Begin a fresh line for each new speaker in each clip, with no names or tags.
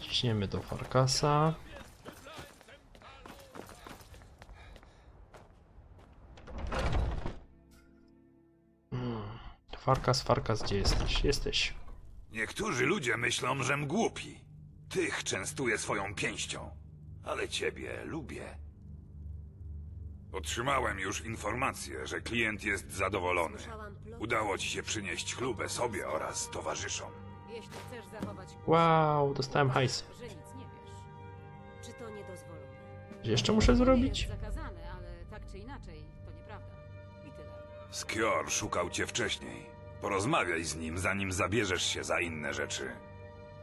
Biegniemy do Farkasa. Hmm. Farkas, Farkas, gdzie jesteś? Jesteś.
Niektórzy ludzie myślą, żem głupi. Tych częstuję swoją pięścią. Ale ciebie lubię. Otrzymałem już informację, że klient jest zadowolony. Udało ci się przynieść chlubę sobie oraz towarzyszom.
Jeśli chcesz zachować
Wow, dostałem hajs.
że nic nie wiesz. Czy to niedozwolone?
Jeszcze muszę zrobić?
Jest zakazane, ale tak czy inaczej, to nieprawda. I tyle.
Skior szukał cię wcześniej. Porozmawiaj z nim, zanim zabierzesz się za inne rzeczy.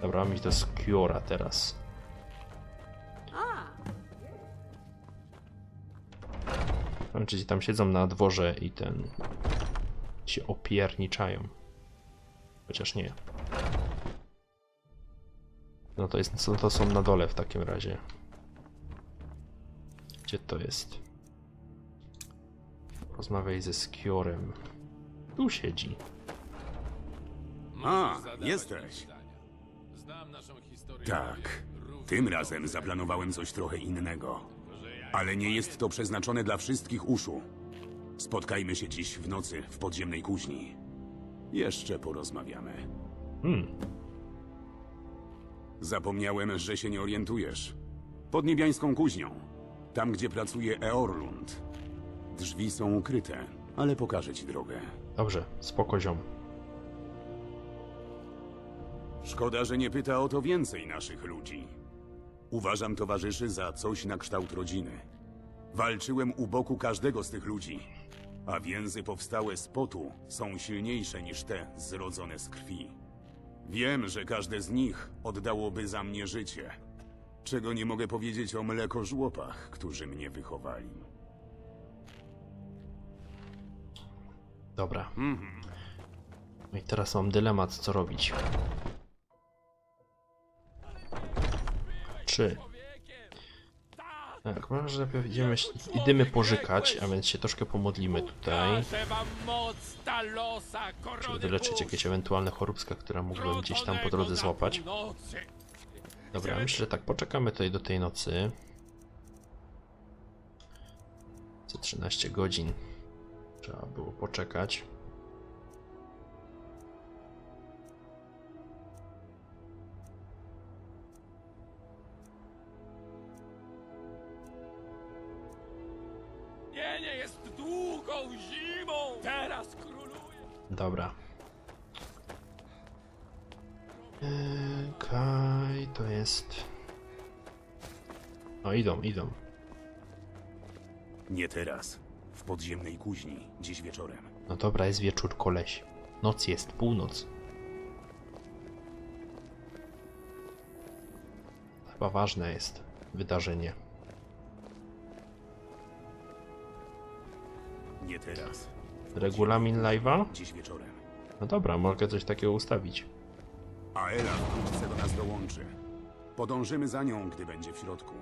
Dobra, mi to Skiora teraz.
A,
Tam, czy tam siedzą na dworze i ten... się opierniczają. Chociaż nie. No to, jest, no to są na dole w takim razie. Gdzie to jest? Rozmawiaj ze Skiorem. Tu siedzi.
A, jesteś. Tak. Tym razem zaplanowałem coś trochę innego. Ale nie jest to przeznaczone dla wszystkich uszu. Spotkajmy się dziś w nocy w podziemnej kuźni. Jeszcze porozmawiamy.
Hmm,
Zapomniałem, że się nie orientujesz. Pod niebiańską kuźnią. Tam, gdzie pracuje Eorlund. Drzwi są ukryte, ale pokażę ci drogę.
dobrze, spoko ziom.
Szkoda, że nie pyta o to więcej naszych ludzi. Uważam towarzyszy za coś na kształt rodziny. Walczyłem u boku każdego z tych ludzi, a więzy powstałe z potu są silniejsze niż te zrodzone z krwi. Wiem, że każde z nich oddałoby za mnie życie, czego nie mogę powiedzieć o mlekożłopach, którzy mnie wychowali.
Dobra. No i teraz mam dylemat, co robić. Czy... Tak, może najpierw idziemy, idziemy pożykać, a więc się troszkę pomodlimy tutaj. Żeby wyleczyć jakieś ewentualne choróbska, które mógłbym gdzieś tam po drodze złapać. Dobra, myślę, że tak, poczekamy tutaj do tej nocy. Co 13 godzin. Trzeba było poczekać. Idą, idą.
Nie teraz. W podziemnej kuźni, dziś wieczorem.
No dobra, jest wieczór, koleś. Noc jest, północ. Chyba ważne jest wydarzenie.
Nie teraz.
Regulamin live'a?
Dziś wieczorem.
No dobra, mogę coś takiego ustawić.
A Ela wkrótce do nas dołączy. Podążymy za nią, gdy będzie w środku.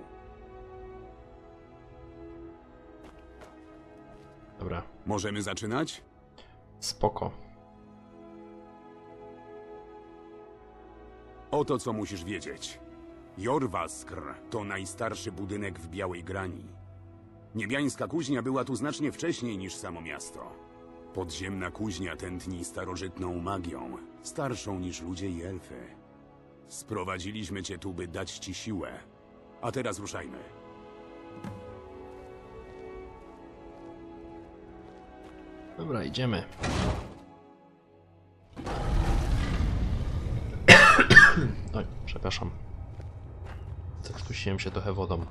Dobra,
Możemy zaczynać?
spoko.
Oto co musisz wiedzieć. Jorwaskr to najstarszy budynek w Białej Grani. Niebiańska kuźnia była tu znacznie wcześniej niż samo miasto. Podziemna kuźnia tętni starożytną magią, starszą niż ludzie i elfy. Sprowadziliśmy cię tu, by dać ci siłę. A teraz ruszajmy.
Dobra, idziemy. Oj, przepraszam. Zakusiłem się trochę wodą.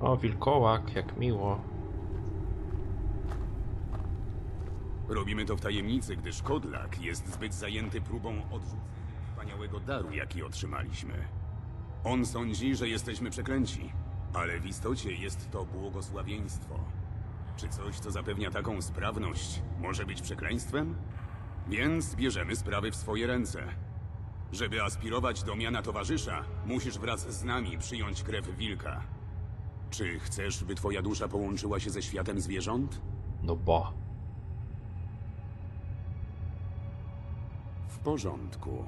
O, wilkołak, jak miło.
Robimy to w tajemnicy, gdyż Kodlak jest zbyt zajęty próbą odrzucenia wspaniałego daru, jaki otrzymaliśmy. On sądzi, że jesteśmy przeklęci, ale w istocie jest to błogosławieństwo. Czy coś, co zapewnia taką sprawność, może być przekleństwem? Więc bierzemy sprawy w swoje ręce. Żeby aspirować do miana towarzysza, musisz wraz z nami przyjąć krew wilka. Czy chcesz, by twoja dusza połączyła się ze światem zwierząt?
No ba.
W porządku.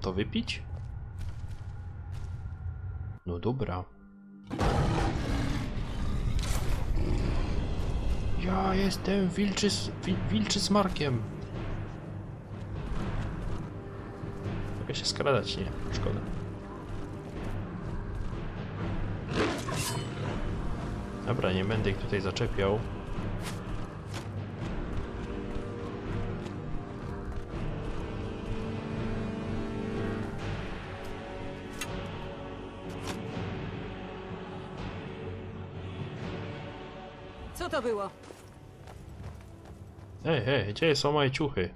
To wypić? No dobra. Ja jestem wilczy wi, wilczy Markiem. Mogę się skradać, nie? Szkoda. Dobra, nie będę ich tutaj zaczepiał.
Co to było?
Ej, hej, gdzie są moje ciuchy?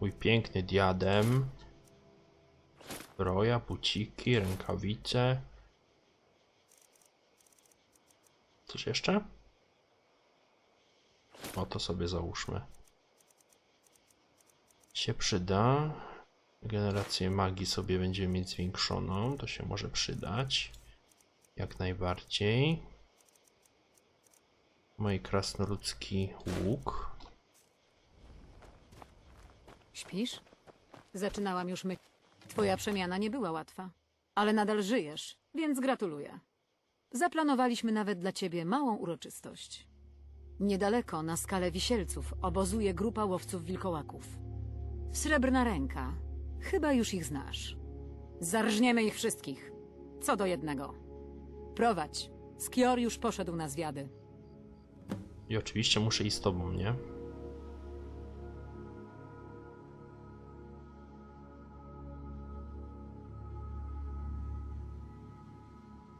Mój piękny diadem. Zbroja, buciki, rękawice. Coś jeszcze? O, to sobie załóżmy. Się przyda. Generację magii sobie będziemy mieć zwiększoną. To się może przydać. Jak najbardziej. Mój krasnoludzki łuk.
Śpisz? Zaczynałam już my. Twoja przemiana nie była łatwa, ale nadal żyjesz, więc gratuluję. Zaplanowaliśmy nawet dla ciebie małą uroczystość. Niedaleko, na skalę wisielców, obozuje grupa łowców wilkołaków. Srebrna ręka. Chyba już ich znasz. Zarżniemy ich wszystkich. Co do jednego. Prowadź. Skior już poszedł na zwiady.
I oczywiście muszę iść z tobą, nie?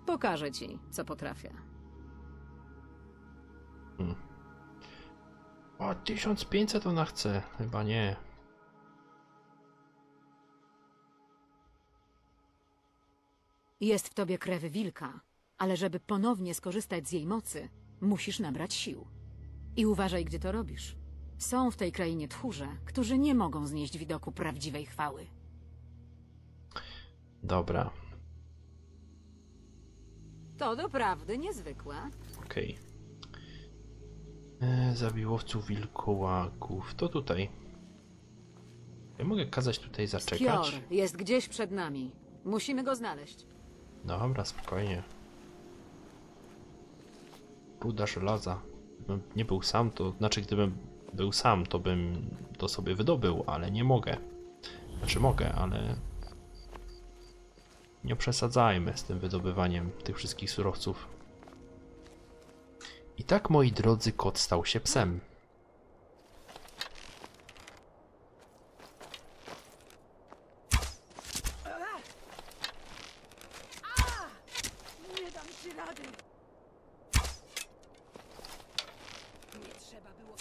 Pokażę ci, co potrafię.
O, 1500 ona chce. Chyba nie.
Jest w tobie krew wilka, ale żeby ponownie skorzystać z jej mocy, musisz nabrać sił. I uważaj, gdzie to robisz. Są w tej krainie tchórze, którzy nie mogą znieść widoku prawdziwej chwały.
Dobra,
To doprawdy niezwykłe.
okej. E, Zabiłowców wilkołaków. To tutaj. Ja mogę kazać tutaj
Skior
zaczekać?
jest gdzieś przed nami. Musimy go znaleźć.
Dobra, spokojnie. Ruda żelaza. Gdybym nie był sam, to znaczy gdybym był sam, to bym to sobie wydobył, ale nie mogę. Znaczy mogę, ale nie przesadzajmy z tym wydobywaniem tych wszystkich surowców. I tak, moi drodzy, kot stał się psem.
Nie dam ci rady. Nie trzeba było.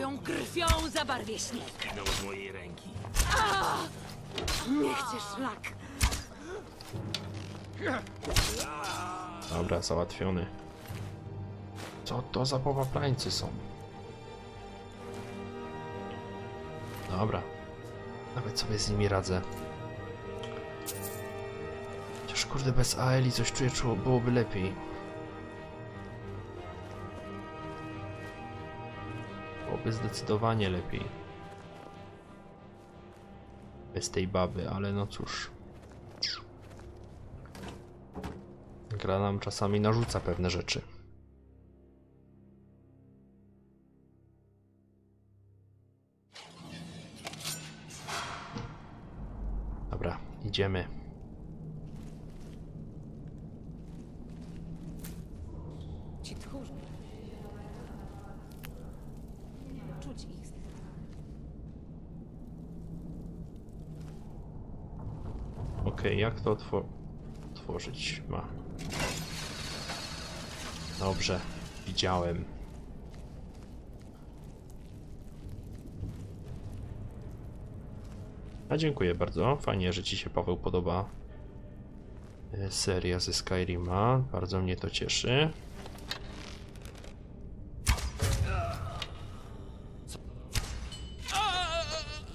Twoją krwią zabarwię śnieg.
z mojej ręki.
Nie chcesz szlak.
Dobra, załatwiony. Co to za powaplańcy są? Dobra. Nawet sobie z nimi radzę. Chociaż kurde bez Aeli coś czuję, czuło, byłoby lepiej. Byłoby zdecydowanie lepiej. Bez tej baby, ale no cóż. Gra nam czasami narzuca pewne rzeczy. Jak to otwo otworzyć ma? Dobrze, widziałem. A dziękuję bardzo. Fajnie, że Ci się Paweł podoba e, seria ze Skyrima. Bardzo mnie to cieszy.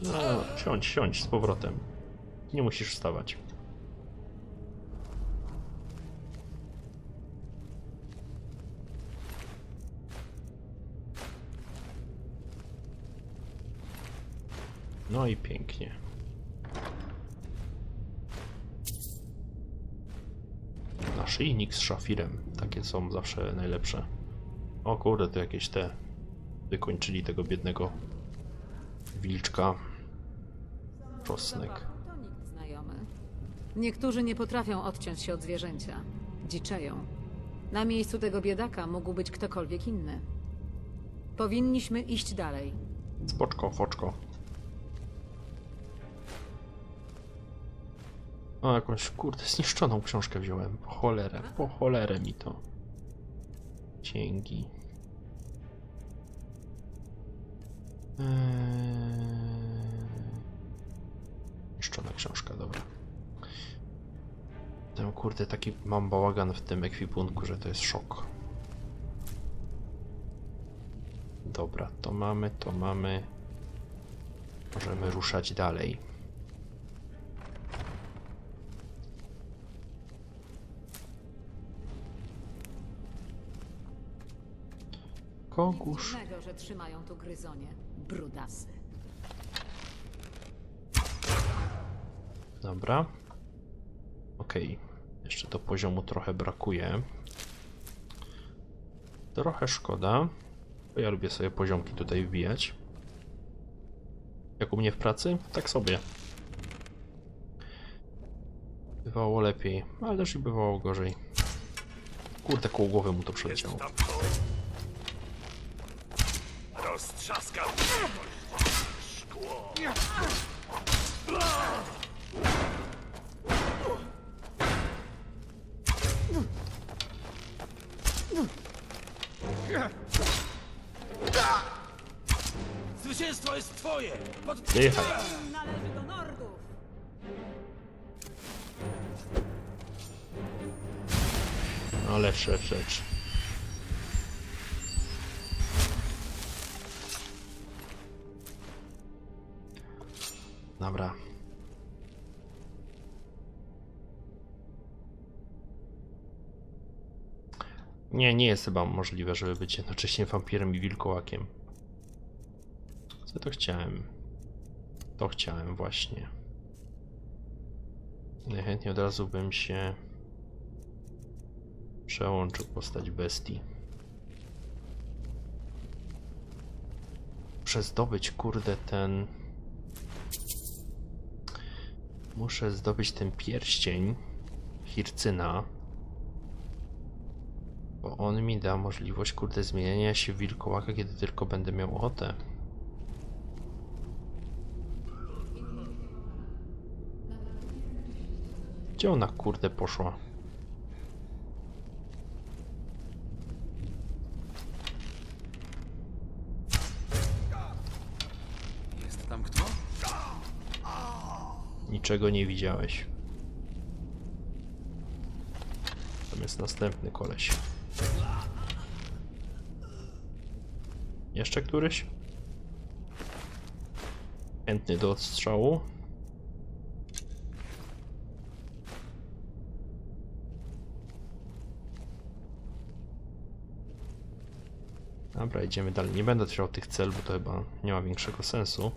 No, siądź, siądź z powrotem. Nie musisz wstawać. No i pięknie. Naszyjnik z szafirem. Takie są zawsze najlepsze. O kurde, to jakieś te wykończyli tego biednego wilczka. Czosnek.
To nikt znajomy. Niektórzy nie potrafią odciąć się od zwierzęcia. Dziczeją. Na miejscu tego biedaka mógł być ktokolwiek inny. Powinniśmy iść dalej.
Spoczko, foczko. O, jakąś, kurde, zniszczoną książkę wziąłem. Po cholerę, po cholerę mi to. Dzięki. Eee... Zniszczona książka, dobra. Ten kurde, taki mam bałagan w tym ekwipunku, że to jest szok. Dobra, to mamy, to mamy. Możemy ruszać dalej.
Dziwnego, że trzymają tu gryzonie. Brudasy.
Dobra. Okej. Jeszcze do poziomu trochę brakuje. Trochę szkoda. Bo ja lubię sobie poziomki tutaj wbijać. Jak u mnie w pracy? Tak sobie. Bywało lepiej, ale też i bywało gorzej. Kurde, koło głowy mu to przeleciało.
Tam. Roztrzaskał szkło.
Zwycięstwo jest twoje! Pod...
Należy do Nordów!
No lecz, lecz, Dobra. Nie, nie jest chyba możliwe, żeby być jednocześnie wampirem i wilkołakiem. Co to chciałem? To chciałem właśnie. Najchętniej od razu bym się przełączył postać bestii. Muszę zdobyć, kurde, ten... Muszę zdobyć ten pierścień Hircyna. Bo on mi da możliwość, kurde, zmieniania się w wilkołaka, kiedy tylko będę miał ochotę. Gdzie ona, kurde, poszła?
Jest tam kto?
Niczego nie widziałeś. Tam jest następny koleś. Jeszcze któryś? Chętny do odstrzału. Dobra, idziemy dalej. Nie będę otwierał tych cel, bo to chyba nie ma większego sensu.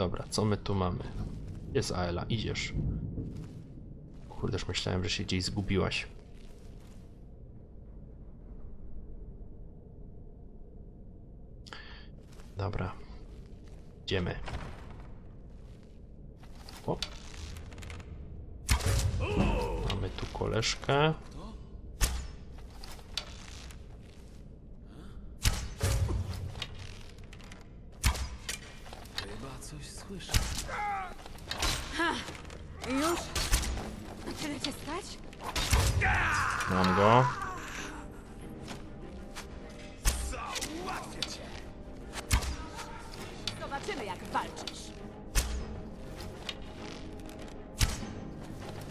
Dobra, co my tu mamy? Jest Aela, idziesz. Kurdeż myślałem, że się gdzieś zgubiłaś. Dobra. Idziemy. O. Mamy tu koleżkę. Mam go.
Zobaczymy, jak walczysz.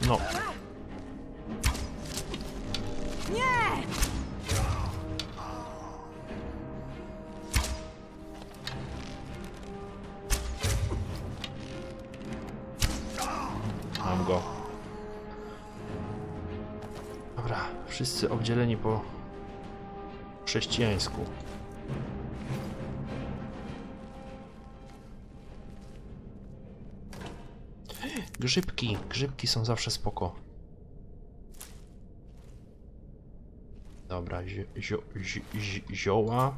No. Obdzieleni po chrześcijańsku. Grzybki, grzybki są zawsze spoko. Dobra, zio, zio, zi- zi- zioła.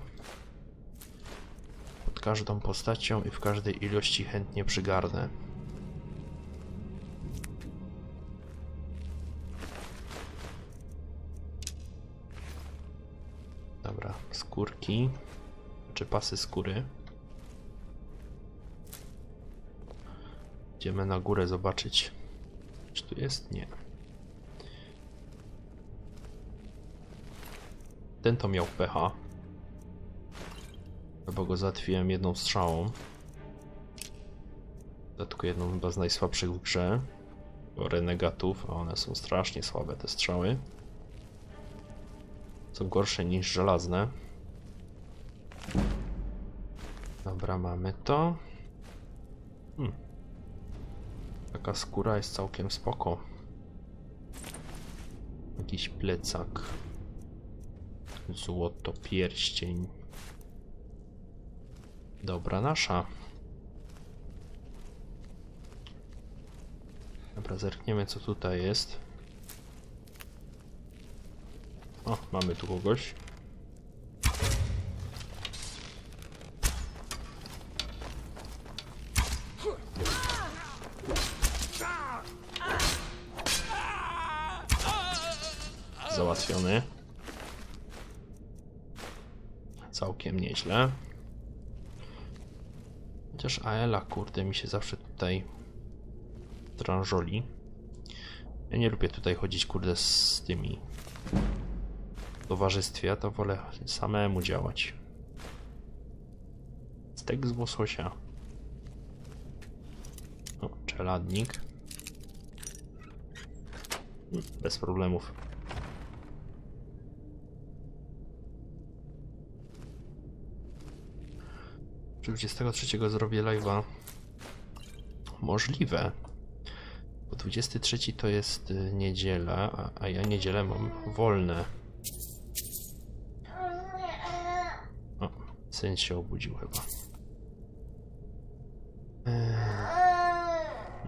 Pod każdą postacią i w każdej ilości chętnie przygarnę. Skórki. Czy pasy skóry. Idziemy na górę zobaczyć. Czy tu jest? Nie. Ten to miał pecha. Bo go załatwiłem jedną strzałą. Tylko jedną chyba z najsłabszych w grze. Bo renegatów, a one są strasznie słabe te strzały. Są gorsze niż żelazne. Dobra, mamy to. Hmm. Taka skóra jest całkiem spoko. Jakiś plecak. Złoto, pierścień. Dobra, nasza. Dobra, zerkniemy co tutaj jest. O, mamy tu kogoś. Załatwiony. Całkiem nieźle. Chociaż Aela, kurde, mi się zawsze tutaj drążoli. Ja nie lubię tutaj chodzić, kurde, z tymi w towarzystwie, to wolę samemu działać. Stek z łososia. O, czeladnik. Mm, Bez problemów. 23 zrobię live'a? Możliwe. Bo 23 to jest y, niedziela, a, ja niedzielę mam wolne. O, syn się obudził chyba.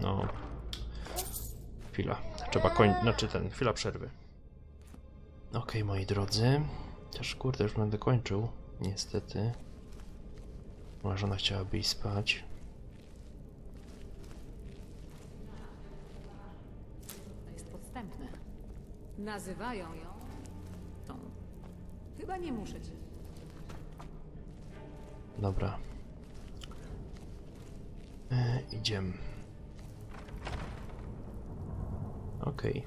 No. Chwila. Trzeba koń... Znaczy ten, chwila przerwy. Okej, moi drodzy. Chociaż kurde, już będę kończył. Niestety. Moja żona chciałaby iść spać.
To jest podstępne. Nazywają ją. tą. Chyba nie muszę cię.
Dobra. E, idziemy. Okej.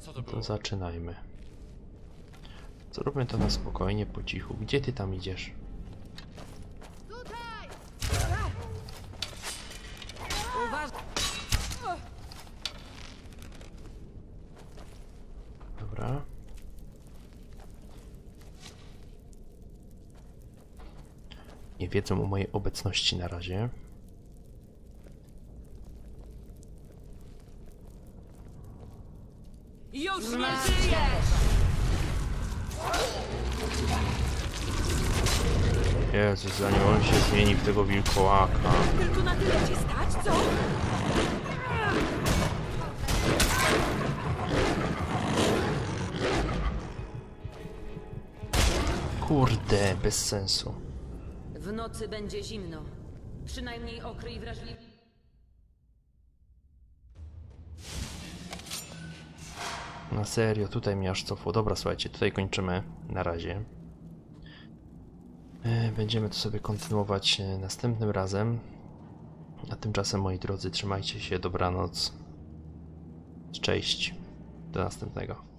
Co to było?
To zaczynajmy. Zróbmy to na spokojnie, po cichu. Gdzie ty tam idziesz? Dobra. Nie wiedzą o mojej obecności na razie. Zanim on się zmieni w tego wilkołaka.
Tylko na tyle cię stać, co?
Kurde, bez sensu.
W nocy będzie zimno. Przynajmniej okryj wrażliwy.
Na serio, tutaj mnie aż cofło. Dobra, słuchajcie, tutaj kończymy na razie. E, Będziemy to sobie kontynuować e, następnym razem. A tymczasem, moi drodzy, trzymajcie się, dobranoc. Cześć. Do następnego.